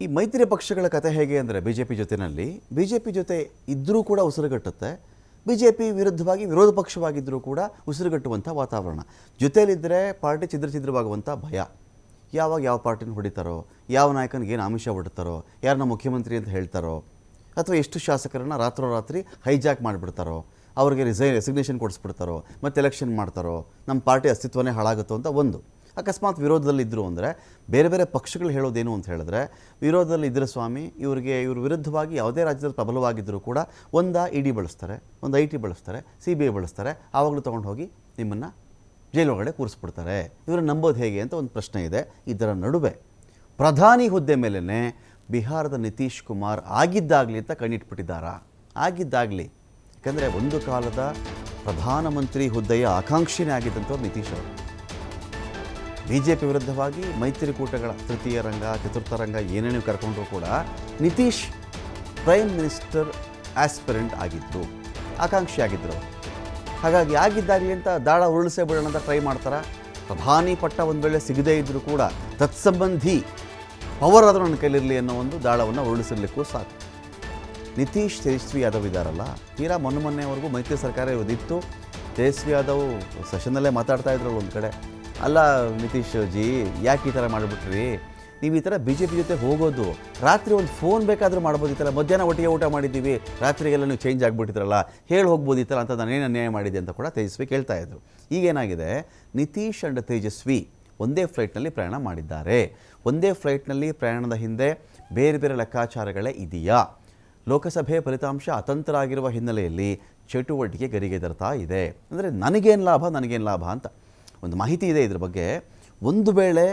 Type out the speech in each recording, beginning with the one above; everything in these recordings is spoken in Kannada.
ಈ ಮೈತ್ರಿ ಪಕ್ಷಗಳ ಕತೆ ಹೇಗೆ ಅಂದರೆ ಬಿ ಜೆ ಪಿ ಜೊತೆಯಲ್ಲಿ ಬಿ ಜೆ ಪಿ ಜೊತೆ ಇದ್ದರೂ ಕೂಡ ಉಸಿರುಗಟ್ಟುತ್ತೆ. ಬಿ ಜೆ ಪಿ ವಿರುದ್ಧವಾಗಿ, ವಿರೋಧ ಪಕ್ಷವಾಗಿದ್ದರೂ ಕೂಡ ಉಸಿರುಗಟ್ಟುವಂಥ ವಾತಾವರಣ. ಜೊತೆಯಲ್ಲಿದ್ದರೆ ಪಾರ್ಟಿ ಛಿದ್ರ ಛಿದ್ರವಾಗುವಂಥ ಭಯ. ಯಾವಾಗ ಯಾವ ಪಾರ್ಟಿನ ಹೊಡಿತಾರೋ, ಯಾವ ನಾಯಕನಿಗೆ ಏನು ಆಮಿಷ ಹೊಡ್ತಾರೋ, ಯಾರನ್ನ ಮುಖ್ಯಮಂತ್ರಿ ಅಂತ ಹೇಳ್ತಾರೋ, ಅಥವಾ ಎಷ್ಟು ಶಾಸಕರನ್ನ ರಾತ್ರೋರಾತ್ರಿ ಹೈಜಾಕ್ ಮಾಡಿಬಿಡ್ತಾರೋ, ಅವ್ರಿಗೆ ರಿಸೈ, ರೆಸಿಗ್ನೇಷನ್ ಕೊಡಿಸ್ಬಿಡ್ತಾರೋ, ಮತ್ತು ಎಲೆಕ್ಷನ್ ಮಾಡ್ತಾರೋ, ನಮ್ಮ ಪಾರ್ಟಿ ಅಸ್ತಿತ್ವನೇ ಹಾಳಾಗುತ್ತೋ ಅಂತ ಒಂದು. ಅಕಸ್ಮಾತ್ ವಿರೋಧದಲ್ಲಿದ್ದರು ಅಂದರೆ ಬೇರೆ ಬೇರೆ ಪಕ್ಷಗಳು ಹೇಳೋದೇನು ಅಂತ ಹೇಳಿದ್ರೆ, ವಿರೋಧದಲ್ಲಿ ಇದ್ರೆ ಸ್ವಾಮಿ, ಇವರಿಗೆ ಇವ್ರ ವಿರುದ್ಧವಾಗಿ ಯಾವುದೇ ರಾಜ್ಯದಲ್ಲಿ ಪ್ರಬಲವಾಗಿದ್ದರೂ ಕೂಡ ಒಂದು ಇ ಡಿ ಬಳಸ್ತಾರೆ, ಒಂದು ಐ ಟಿ ಬಳಸ್ತಾರೆ, ಸಿ ಬಿ ಐ ಬಳಸ್ತಾರೆ, ಆವಾಗಲೂ ತೊಗೊಂಡು ಹೋಗಿ ನಿಮ್ಮನ್ನು ಜೈಲೊಳಗಡೆ ಕೂರಿಸ್ಬಿಡ್ತಾರೆ. ಇವರು ನಂಬೋದು ಹೇಗೆ ಅಂತ ಒಂದು ಪ್ರಶ್ನೆ ಇದೆ. ಇದರ ನಡುವೆ ಪ್ರಧಾನಿ ಹುದ್ದೆ ಮೇಲೇ ಬಿಹಾರದ ನಿತೀಶ್ ಕುಮಾರ್ ಆಗಿದ್ದಾಗಲಿ ಅಂತ ಕಣ್ಣಿಟ್ಬಿಟ್ಟಿದ್ದಾರಾ? ಆಗಿದ್ದಾಗಲಿ. ಯಾಕಂದರೆ ಒಂದು ಕಾಲದ ಪ್ರಧಾನಮಂತ್ರಿ ಹುದ್ದೆಯ ಆಕಾಂಕ್ಷಿನೇ ಆಗಿದ್ದಂಥವ್ರು ನಿತೀಶ್ ಅವರು. ಬಿ ಜೆ ಪಿ ವಿರುದ್ಧವಾಗಿ ಮೈತ್ರಿಕೂಟಗಳ ತೃತೀಯ ರಂಗ, ಚತುರ್ಥ ರಂಗ ಏನೇನು ಕರ್ಕೊಂಡ್ರು ಕೂಡ ನಿತೀಶ್ ಪ್ರೈಮ್ ಮಿನಿಸ್ಟರ್ ಆಸ್ಪಿರೆಂಟ್ ಆಗಿದ್ದರು ಆಕಾಂಕ್ಷಿ ಆಗಿದ್ದರು ಹಾಗಾಗಿ ಆಗಿದ್ದಾಗಲಿ ಅಂತ ದಾಳ ಉರುಳಿಸೇ ಬಿಡೋಣ ಅಂತ ಟ್ರೈ ಮಾಡ್ತಾರೆ? ಪ್ರಧಾನಿ ಪಟ್ಟ ಒಂದು ವೇಳೆ ಸಿಗದೇ ಇದ್ದರೂ ಕೂಡ ತತ್ಸಂಬಂಧಿ ಪವರ್ ಆದರೂ ನನ್ನ ಕೈಲಿರಲಿ ಅನ್ನೋ ಒಂದು ದಾಳವನ್ನು ಉರುಳಿಸಿರ್ಲಿಕ್ಕೂ ಸಾಕು. ನಿತೀಶ್ ತೇಜಸ್ವಿ ಯಾದವ್ ಇದ್ದಾರಲ್ಲ ತೀರಾ ಮೊನ್ನೆ ಮೊನ್ನೆವರೆಗೂ ಮೈತ್ರಿ ಸರ್ಕಾರ ಇವತ್ತಿತ್ತು ತೇಜಸ್ವಿ ಯಾದವ್ ಸೆಷನ್ನಲ್ಲೇ ಮಾತಾಡ್ತಾ ಇದ್ರಲ್ಲ ಒಂದು ಕಡೆ. ಅಲ್ಲ ನಿತೀಶ್ ಜಿ, ಯಾಕೆ ಈ ಥರ ಮಾಡಿಬಿಟ್ರಿ? ನೀವು ಈ ಥರ ಬಿ ಜೆ ಪಿ ಜೊತೆ ಹೋಗೋದು, ರಾತ್ರಿ ಒಂದು ಫೋನ್ ಬೇಕಾದರೂ ಮಾಡ್ಬೋದಿತ್ತಲ್ಲ ಮಧ್ಯಾಹ್ನ ಒಟ್ಟಿಗೆ ಊಟ ಮಾಡಿದ್ದೀವಿ, ರಾತ್ರಿಗೆಲ್ಲ ನೀವು ಚೇಂಜ್ ಆಗಿಬಿಟ್ಟಿದ್ರಲ್ಲ, ಹೇಳಿ ಹೋಗ್ಬೋದಿತ್ತಲ್ಲ ಅಂತ ನಾನು ಏನು ಅನ್ಯಾಯ ಮಾಡಿದೆ ಅಂತ ಕೂಡ ತೇಜಸ್ವಿ ಕೇಳ್ತಾ ಇದ್ರು. ಈಗೇನಾಗಿದೆ, ನಿತೀಶ್ ಆ್ಯಂಡ್ ತೇಜಸ್ವಿ ಒಂದೇ ಫ್ಲೈಟ್ನಲ್ಲಿ ಪ್ರಯಾಣ ಮಾಡಿದ್ದಾರೆ. ಒಂದೇ ಫ್ಲೈಟ್ನಲ್ಲಿ ಪ್ರಯಾಣದ ಹಿಂದೆ ಬೇರೆ ಬೇರೆ ಲೆಕ್ಕಾಚಾರಗಳೇ ಇದೆಯಾ? ಲೋಕಸಭೆ ಫಲಿತಾಂಶ ಅತಂತ್ರ ಆಗಿರುವ ಹಿನ್ನೆಲೆಯಲ್ಲಿ ಚಟುವಟಿಕೆ ಗರಿಗೆದರ್ತಾ ಇದೆ. ಅಂದರೆ ನನಗೇನು ಲಾಭ ನನಗೇನು ಲಾಭ ಅಂತ ಒಂದು ಮಾಹಿತಿ ಇದೆ ಇದ್ರ ಬಗ್ಗೆ. ಒಂದು ವೇಳೆ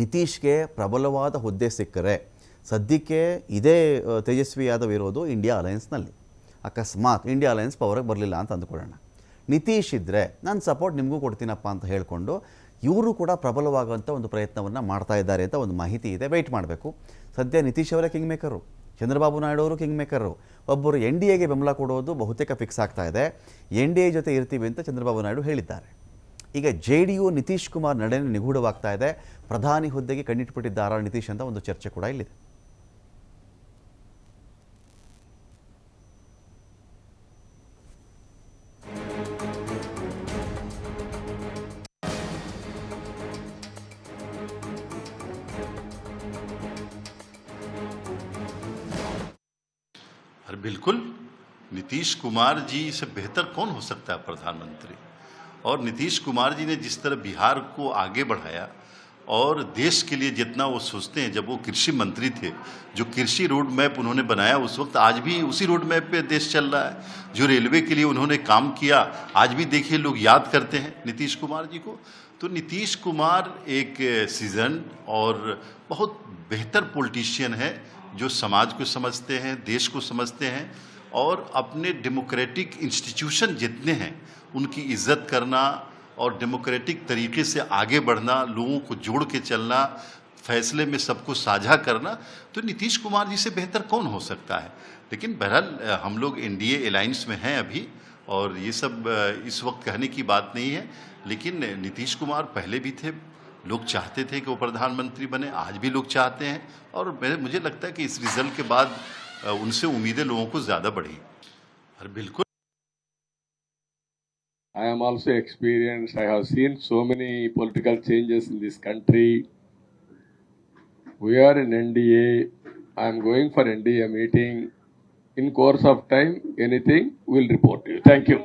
ನಿತೀಶ್ಗೆ ಪ್ರಬಲವಾದ ಹುದ್ದೆ ಸಿಕ್ಕರೆ ಸದ್ಯಕ್ಕೆ ಇದೇ ತೇಜಸ್ವಿ ಯಾದವ್ ಇರೋದು ಇಂಡಿಯಾ ಅಲಯನ್ಸ್ನಲ್ಲಿ. ಅಕಸ್ಮಾತ್ ಇಂಡಿಯಾ ಅಲಯನ್ಸ್ ಪವರ್ಗೆ ಬರಲಿಲ್ಲ ಅಂತ ಅಂದ್ಕೊಳ್ಳೋಣ. ನಿತೀಶ್ ಇದ್ದರೆ ನಾನು ಸಪೋರ್ಟ್ ನಿಮಗೂ ಕೊಡ್ತೀನಪ್ಪ ಅಂತ ಹೇಳಿಕೊಂಡು ಇವರು ಕೂಡ ಪ್ರಬಲವಾಗುವಂಥ ಒಂದು ಪ್ರಯತ್ನವನ್ನು ಮಾಡ್ತಾ ಇದ್ದಾರೆ ಅಂತ ಒಂದು ಮಾಹಿತಿ ಇದೆ. ವೆಯ್ಟ್ ಮಾಡಬೇಕು. ಸದ್ಯ ನಿತೀಶ್ ಅವರೇ ಕಿಂಗ್ ಮೇಕರು ಚಂದ್ರಬಾಬು ನಾಯ್ಡು ಅವರು ಕಿಂಗ್ ಮೇಕರು ಒಬ್ಬರು ಎನ್ ಡಿ ಎಗೆ ಬೆಂಬಲ ಕೊಡೋದು ಬಹುತೇಕ ಫಿಕ್ಸ್ ಆಗ್ತಾ ಇದೆ. ಎನ್ ಡಿ ಎ ಜೊತೆ ಇರ್ತೀವಿ ಅಂತ ಚಂದ್ರಬಾಬು ನಾಯ್ಡು ಹೇಳಿದ್ದಾರೆ. ಈಗ J D U Nitish Kumar ನಡೆನೆ ನಿಗೂಢವಾಗ್ತಾ ಇದೆ ಪ್ರಧಾನಿ ಹುದ್ದೆಗೆ ಕಣ್ಣಿಟ್ಬಿಟ್ಟಿದ್ದಾರಾ ನಿತೀಶ್ ಅಂತ ಒಂದು ಚರ್ಚೆ ಕೂಡ ಇಲ್ಲಿದೆ और बिल्कुल नीतीश कुमार जी से बेहतर कौन हो सकता है प्रधानमंत्री और नीतीश कुमार जी ने जिस तरह बिहार को आगे बढ़ाया और देश के लिए जितना वो सोचते हैं, जब वो कृषि मंत्री थे, जो कृषि रोड मैप उन्होंने बनाया उस वक्त, आज भी उसी रोड मैप पे देश चल रहा है। जो रेलवे के लिए उन्होंने काम किया, आज भी देखिए लोग याद करते हैं नीतीश कुमार जी को। तो नीतीश कुमार एक सीज़न और बहुत बेहतर पॉलिटिशियन है, जो समाज को समझते हैं, देश को समझते हैं। और अपने डेमोक्रेटिक इंस्टीट्यूशन जितने हैं, उनकी इज़्ज़त करना और डेमोक्रेटिक तरीके से आगे बढ़ना, लोगों को जोड़ के चलना, फैसले में सबको साझा करना तो नीतीश कुमार जी से बेहतर कौन हो सकता है? लेकिन बहरहाल, हम लोग एनडीए अलायंस में हैं अभी, और ये सब, इस वक्त कहने की बात नहीं है। लेकिन नीतीश कुमार पहले भी थे, लोग चाहते थे कि वो प्रधानमंत्री बने, आज भी लोग चाहते हैं, और मुझे लगता है कि इस रिज़ल्ट के बाद उनसे उम्मीदें लोगों को ज़्यादा बढ़ी और बिल्कुल I am also experienced. I have seen so many political changes in this country. We are in NDA. I am going for NDA meeting. In course of time, anything we'll report to you. Thank you.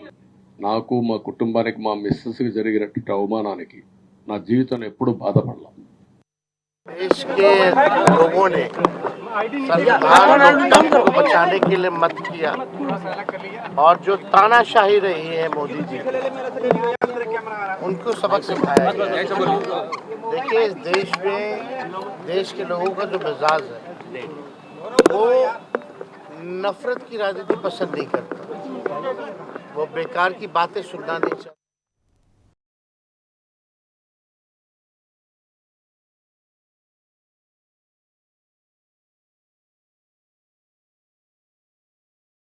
నాకు మా కుటుంబానికి మా మిస్సెస్కి జరిగినటువంటి అవమానానికి నా జీవితంలో ఎప్పుడూ బాధపడలా लोकतंत्र को बचाने के लिए मत किया। और जो तानाशाही रही है मोदी जी उनको सबक सिखाया देखिए इस देश में देश के लोगों का जो मिजाज है वो नफरत की राजनीति पसंद नहीं करता। वो बेकार की बातें सुनना नहीं चाहता।